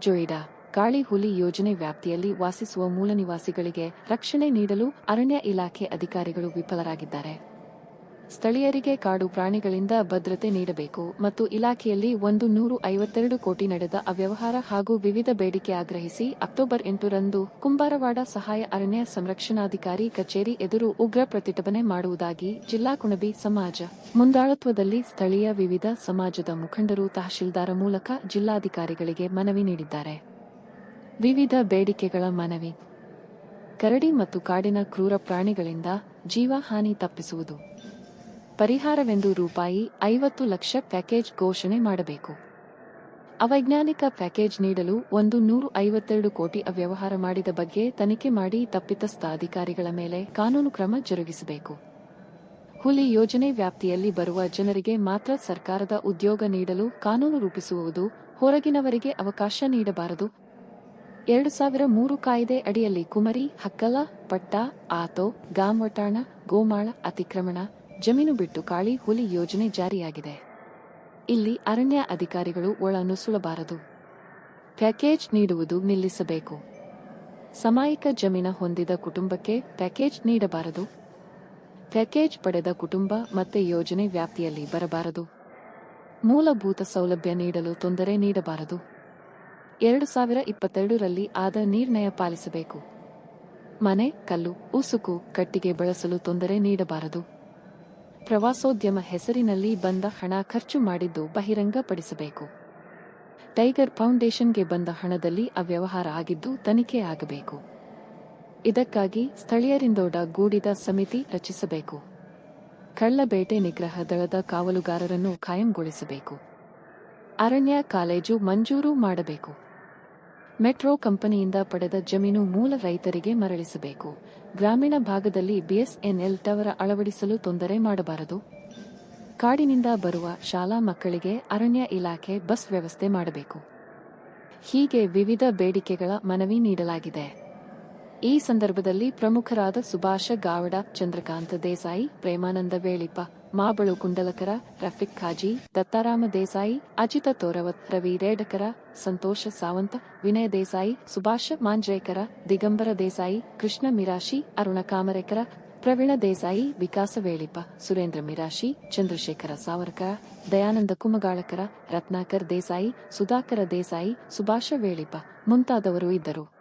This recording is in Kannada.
ಜೊಯಿಡಾ ಗಾಳಿ ಹುಲಿ ಯೋಜನೆ ವ್ಯಾಪ್ತಿಯಲ್ಲಿ ವಾಸಿಸುವ ಮೂಲ ನಿವಾಸಿಗಳಿಗೆ ರಕ್ಷಣೆ ನೀಡಲು ಅರಣ್ಯ ಇಲಾಖೆ ಅಧಿಕಾರಿಗಳು ವಿಫಲರಾಗಿದ್ದಾರೆ. ಸ್ಥಳೀಯರಿಗೆ ಕಾಡು ಪ್ರಾಣಿಗಳಿಂದ ಭದ್ರತೆ ನೀಡಬೇಕು ಮತ್ತು ಇಲಾಖೆಯಲ್ಲಿ ಒಂದು ನೂರು ಐವತ್ತೆರಡು ಕೋಟಿ ನಡೆದ ಅವ್ಯವಹಾರ ಹಾಗೂ ವಿವಿಧ ಬೇಡಿಕೆ ಆಗ್ರಹಿಸಿ ಅಕ್ಟೋಬರ್ ಎಂಟರಂದು ಕುಂಬಾರವಾಡ ಸಹಾಯ ಅರಣ್ಯ ಸಂರಕ್ಷಣಾಧಿಕಾರಿ ಕಚೇರಿ ಎದುರು ಉಗ್ರ ಪ್ರತಿಭಟನೆ ಮಾಡುವುದಾಗಿ ಜಿಲ್ಲಾ ಕುಣಬಿ ಸಮಾಜ. ಮುಂದಾಳತ್ವದಲ್ಲಿ ಸ್ಥಳೀಯ ವಿವಿಧ ಸಮಾಜದ ಮುಖಂಡರು ತಹಶೀಲ್ದಾರ ಮೂಲಕ ಜಿಲ್ಲಾಧಿಕಾರಿಗಳಿಗೆ ಮನವಿ ನೀಡಿದ್ದಾರೆ. ವಿವಿಧ ಬೇಡಿಕೆಗಳ ಮನವಿ. ಕರಡಿ ಮತ್ತು ಕಾಡಿನ ಕ್ರೂರ ಪ್ರಾಣಿಗಳಿಂದ ಜೀವಹಾನಿ ತಪ್ಪಿಸುವುದು. ಪರಿಹಾರವೆಂದು ರೂಪಾಯಿ ಐವತ್ತು ಲಕ್ಷ ಪ್ಯಾಕೇಜ್ ಘೋಷಣೆ ಮಾಡಬೇಕು. ಅವೈಜ್ಞಾನಿಕ ಪ್ಯಾಕೇಜ್ ನೀಡಲು ಒಂದು ನೂರು ಐವತ್ತೆರಡು ಕೋಟಿ ಅವ್ಯವಹಾರ ಮಾಡಿದ ಬಗ್ಗೆ ತನಿಖೆ ಮಾಡಿ ತಪ್ಪಿತಸ್ಥ ಅಧಿಕಾರಿಗಳ ಮೇಲೆ ಕಾನೂನು ಕ್ರಮ ಜರುಗಿಸಬೇಕು. ಹುಲಿ ಯೋಜನೆ ವ್ಯಾಪ್ತಿಯಲ್ಲಿ ಬರುವ ಜನರಿಗೆ ಮಾತ್ರ ಸರ್ಕಾರದ ಉದ್ಯೋಗ ನೀಡಲು ಕಾನೂನು ರೂಪಿಸುವುದು ಹೊರಗಿನವರಿಗೆ ಅವಕಾಶ ನೀಡಬಾರದು. ಎರಡು ಸಾವಿರ ಮೂರು ಕಾಯ್ದೆ ಅಡಿಯಲ್ಲಿ ಕುಮರಿ, ಹಕ್ಕಲ, ಪಟ್ಟ, ಆತೋ ಗಾಮಟಾಣ ಗೋಮಾಳ, ಅತಿಕ್ರಮಣ ಜಮೀನು ಬಿಟ್ಟು ಕಾಳಿ ಹುಲಿ ಯೋಜನೆ ಜಾರಿಯಾಗಿದೆ. ಇಲ್ಲಿ ಅರಣ್ಯ ಅಧಿಕಾರಿಗಳು ಒಳನುಸುಳಬಾರದು ಪ್ಯಾಕೇಜ್ ನೀಡುವುದು ನಿಲ್ಲಿಸಬೇಕು. ಸಮಾಯಿಕ ಜಮೀನ ಹೊಂದಿದ ಕುಟುಂಬಕ್ಕೆ ಪ್ಯಾಕೇಜ್ ನೀಡಬಾರದು. ಪ್ಯಾಕೇಜ್ ಪಡೆದ ಕುಟುಂಬ ಮತ್ತೆ ಯೋಜನೆ ವ್ಯಾಪ್ತಿಯಲ್ಲಿ ಬರಬಾರದು. ಮೂಲಭೂತ ಸೌಲಭ್ಯ ನೀಡಲು ತೊಂದರೆ ನೀಡಬಾರದು. ಎರಡು ಸಾವಿರ ಇಪ್ಪತ್ತೆರಡರಲ್ಲಿ ಆದ ನಿರ್ಣಯ ಪಾಲಿಸಬೇಕು. ಮನೆ, ಕಲ್ಲು, ಉಸುಕು, ಕಟ್ಟಿಗೆ ಬಳಸಲು ತೊಂದರೆ ನೀಡಬಾರದು. ಪ್ರವಾಸೋದ್ಯಮ ಹೆಸರಿನಲ್ಲಿ ಬಂದ ಹಣ ಖರ್ಚು ಮಾಡಿದ್ದು ಬಹಿರಂಗಪಡಿಸಬೇಕು. ಟೈಗರ್ ಫೌಂಡೇಶನ್ಗೆ ಬಂದ ಹಣದಲ್ಲಿ ಅವ್ಯವಹಾರ ಆಗಿದ್ದು ತನಿಖೆ ಆಗಬೇಕು. ಇದಕ್ಕಾಗಿ ಸ್ಥಳೀಯರಿಂದೋಡ ಗೂಡಿದ ಸಮಿತಿ ರಚಿಸಬೇಕು. ಕಳ್ಳಬೇಟೆ ನಿಗ್ರಹ ದಳದ ಕಾವಲುಗಾರರನ್ನು ಕಾಯಂಗೊಳಿಸಬೇಕು ಅರಣ್ಯ ಕಾಲೇಜು ಮಂಜೂರು ಮಾಡಬೇಕು. ಮೆಟ್ರೋ ಕಂಪನಿಯಿಂದ ಪಡೆದ ಜಮೀನು ಮೂಲ ರೈತರಿಗೆ ಮರಳಿಸಬೇಕು. ಗ್ರಾಮೀಣ ಭಾಗದಲ್ಲಿ ಬಿಎಸ್ಎನ್ಎಲ್ ಟವರ್ ಅಳವಡಿಸಲು ತೊಂದರೆ ಮಾಡಬಾರದು. ಕಾಡಿನಿಂದ ಬರುವ ಶಾಲಾ ಮಕ್ಕಳಿಗೆ ಅರಣ್ಯ ಇಲಾಖೆ ಬಸ್ ವ್ಯವಸ್ಥೆ ಮಾಡಬೇಕು. ಹೀಗೆ ವಿವಿಧ ಬೇಡಿಕೆಗಳ ಮನವಿ ನೀಡಲಾಗಿದೆ. ಈ ಸಂದರ್ಭದಲ್ಲಿ ಪ್ರಮುಖರಾದ ಸುಭಾಷ ಗಾವಡ, ಚಂದ್ರಕಾಂತ ದೇಸಾಯಿ, ಪ್ರೇಮಾನಂದ ವೇಳಿಪ ಮಾಬಳು ಗುಂಡಲಕರ ರಫಿಕ್ ಖಾಜಿ, ದತ್ತಾರಾಮ ದೇಸಾಯಿ, ಅಜಿತ ತೋರವತ್, ರವಿ ರೇಡಕರ, ಸಂತೋಷ ಸಾವಂತ, ವಿನಯ ದೇಸಾಯಿ, ಸುಭಾಷ ಮಾಂಜ್ರೇಕರ, ದಿಗಂಬರ ದೇಸಾಯಿ, ಕೃಷ್ಣ ಮಿರಾಶಿ, ಅರುಣ ಕಾಮರೇಕರ, ಪ್ರವೀಣ ದೇಸಾಯಿ, ವಿಕಾಸ ವೇಳಿಪ ಸುರೇಂದ್ರ ಮಿರಾಶಿ, ಚಂದ್ರಶೇಖರ ಸಾವರ್ಕರ, ದಯಾನಂದ ಕುಮಗಾಳಕರ, ರತ್ನಾಕರ್ ದೇಸಾಯಿ, ಸುಧಾಕರ ದೇಸಾಯಿ, ಸುಭಾಷ ವೇಳಿಪ ಮುಂತಾದವರು ಇದ್ದರು.